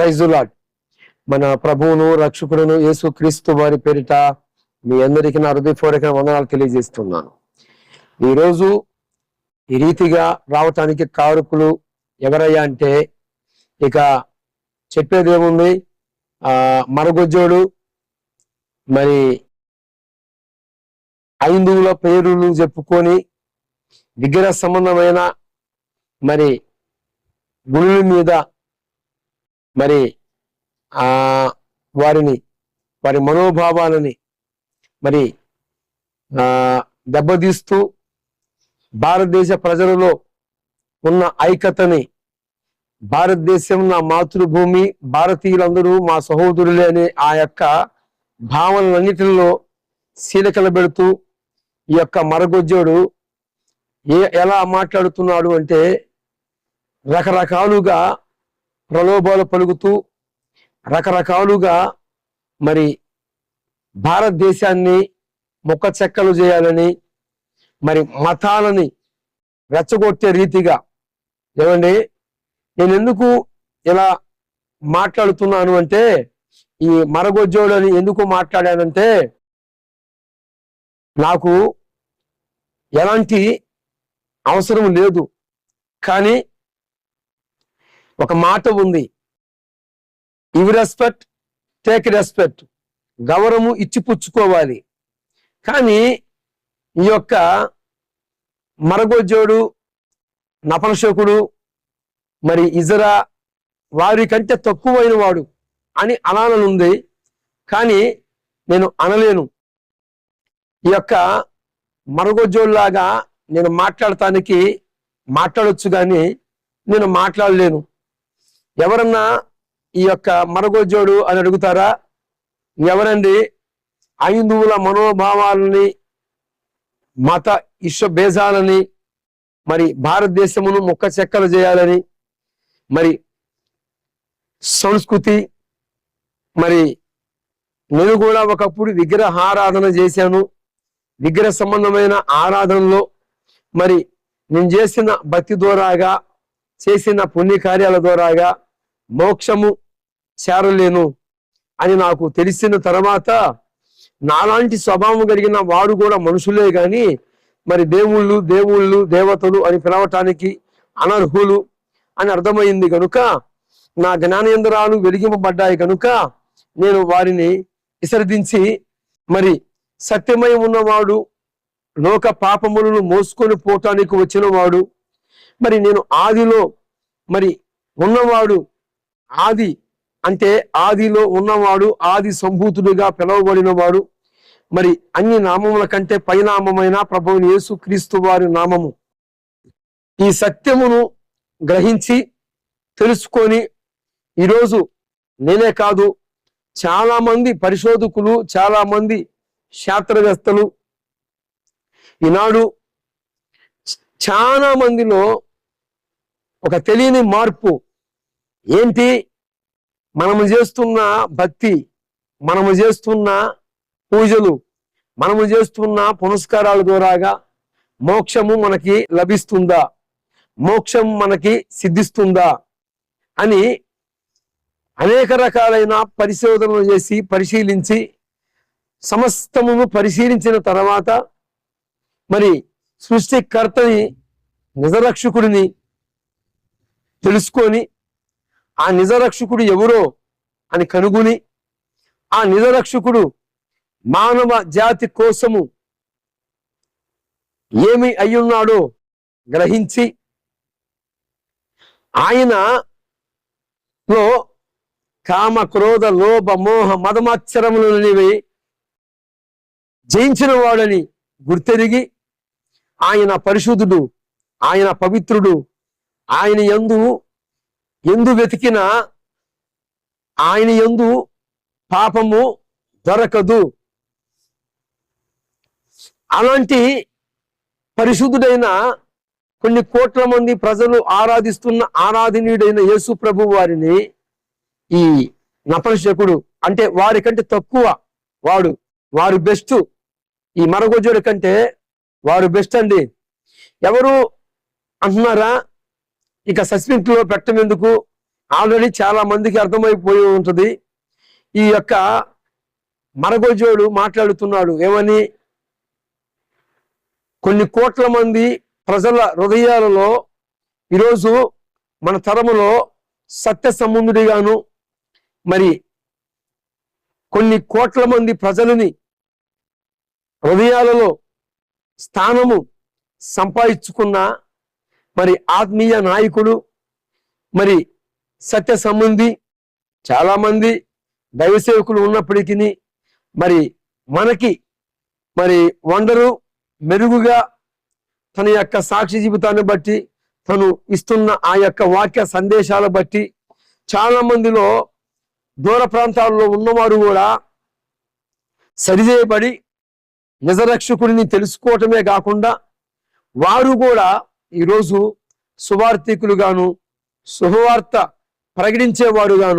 ప్రైజులాడ్ మన ప్రభువును రక్షకుడును యేసు క్రీస్తు వారి పేరిట మీ అందరికీ నా హృదయపూర్వక వందనాలు తెలియజేస్తున్నాను. ఈరోజు ఈ రీతిగా రావటానికి కారకులు ఎవరయ్యా అంటే ఇక చెప్పేది ఏముంది? ఆ మరగొజ్జోడు మరి ఐదువుల పేరులు చెప్పుకొని విగ్రహ సంబంధమైన మరి గుళ్ళు మీద మరి ఆ వారిని వారి మనోభావాలని మరి దెబ్బతీస్తూ భారతదేశ ప్రజలలో ఉన్న ఐక్యతని భారతదేశం నా మాతృభూమి భారతీయులందరూ మా సహోదరులే అనే ఆ యొక్క భావనలన్నిటిలో శీలకలు పెడుతూ ఈ యొక్క మరగొజ్జోడు ఏ ఎలా మాట్లాడుతున్నాడు అంటే రకరకాలుగా ప్రలోభాలు పలుకుతూ రకరకాలుగా మరి భారతదేశాన్ని మొక్క చెక్కలు చేయాలని మరి మతాలని రెచ్చగొట్టే రీతిగా. ఏమండి? నేను ఎందుకు ఇలా మాట్లాడుతున్నాను అంటే ఈ మరగొజ్జోడు అని ఎందుకు మాట్లాడానంటే నాకు ఎలాంటి అవసరం లేదు. కానీ ఒక మాట ఉంది. ఇవి రెస్పెక్ట్ టేక్ రెస్పెక్ట్ గౌరవము ఇచ్చి పుచ్చుకోవాలి కానీ ఈ యొక్క మరగొజ్జోడు నపనశకుడు మరి ఇజరా వారి కంటే తక్కువైన వాడు అని అనాలనుంది. కానీ నేను అనలేను. ఈ యొక్క మరగొజ్జోడులాగా నేను మాట్లాడటానికి మాట్లాడొచ్చు కానీ నేను మాట్లాడలేను. ఎవరన్నా ఈ యొక్క మరగొజ్జోడు అని అడుగుతారా? ఎవరండి? ఐదువుల మనోభావాలని మత ఇష్ట భేజాలని మరి భారతదేశమును మొక్క చెక్కలు చేయాలని మరి సంస్కృతి మరి నేను కూడా ఒకప్పుడు విగ్రహ ఆరాధన చేశాను. విగ్రహ సంబంధమైన ఆరాధనలో మరి నేను చేసిన భక్తి ద్వారాగా చేసిన పుణ్య కార్యాల ద్వారాగా మోక్షము చేరలేను అని నాకు తెలిసిన తర్వాత నాలాంటి స్వభావం కలిగిన వారు కూడా మనుషులే కానీ మరి దేవుళ్ళు దేవుళ్ళు దేవతలు అని పిలవటానికి అనర్హులు అని అర్థమైంది కనుక నా జ్ఞానేంద్రాలు వెలిగింపబడ్డాయి కనుక నేను వారిని విసర్జించి మరి సత్యమై ఉన్నవాడు లోక పాపములను మోసుకొని పోటానికి వచ్చిన వాడు మరి నేను ఆదిలో మరి ఉన్నవాడు ఆది అంటే ఆదిలో ఉన్నవాడు ఆది సంభూతుడిగా పిలువబడినవాడు. మరి అన్ని నామముల కంటే పైనామమైన ప్రభువుని యేసు క్రీస్తు వారి నామము. ఈ సత్యమును గ్రహించి తెలుసుకొని ఈరోజు నేనే కాదు చాలా మంది పరిశోధకులు చాలా మంది శాస్త్రవేత్తలు ఈనాడు చాలా మందిలో ఒక తెలియని మార్పు ఏంటి? మనము చేస్తున్న భక్తి మనము చేస్తున్న పూజలు మనము చేస్తున్న పునస్కారాల ద్వారాగా మోక్షము మనకి లభిస్తుందా? మోక్షం మనకి సిద్ధిస్తుందా? అని అనేక రకాలైన పరిశోధనలు చేసి పరిశీలించి సమస్తమును పరిశీలించిన తర్వాత మరి సృష్టికర్తని నిజరక్షకుడిని తెలుసుకొని ఆ నిజరక్షకుడు ఎవరో అని కనుగొని ఆ నిజరక్షకుడు మానవ జాతి కోసము ఏమి అయ్యున్నాడో గ్రహించి ఆయన లో కామ క్రోధ లోభ మోహ మదమాచ్చరములనివి జయించిన వాడని గుర్తెరిగి ఆయన పరిశుద్ధుడు ఆయన పవిత్రుడు ఆయన యందు ఎందు వెతికిన ఆయన ఎందు పాపము దొరకదు. అలాంటి పరిశుద్ధుడైన కొన్ని కోట్ల మంది ప్రజలు ఆరాధిస్తున్న ఆరాధనీయుడైన యేసు ప్రభు వారిని ఈ నపరుషకుడు అంటే వారి కంటే తక్కువ వాడు వారు బెస్ట్. ఈ మరగొజ్జుడి కంటే వారు బెస్ట్ అండి. ఎవరు అంటున్నారా? ఇక సస్పెన్స్లో పెట్టమెందుకు ఆల్రెడీ చాలా మందికి అర్థమైపోయి ఉంటుంది. ఈ యొక్క మరగోజోడు మాట్లాడుతున్నాడు. ఏమని? కొన్ని కోట్ల మంది ప్రజల హృదయాలలో ఈరోజు మన తరములో సత్య సంబంధుడిగాను మరి కొన్ని కోట్ల మంది ప్రజలని హృదయాలలో స్థానము సంపాదించుకున్న మరి ఆత్మీయ నాయకుడు మరి సత్య సంబంధి చాలా మంది దైవ సేవకులు ఉన్నప్పటికీ మరి మనకి మరి వండరు మెరుగుగా తన యొక్క సాక్షి జీవితాన్ని బట్టి తను ఇస్తున్న ఆ యొక్క వాక్య సందేశాల బట్టి చాలా మందిలో దూర ప్రాంతాల్లో ఉన్నవారు కూడా సరిచేయబడి నిజరక్షకుడిని తెలుసుకోవటమే కాకుండా వారు కూడా ఈరోజు సువార్థికులుగాను శుభవార్త ప్రకటించేవారుగాను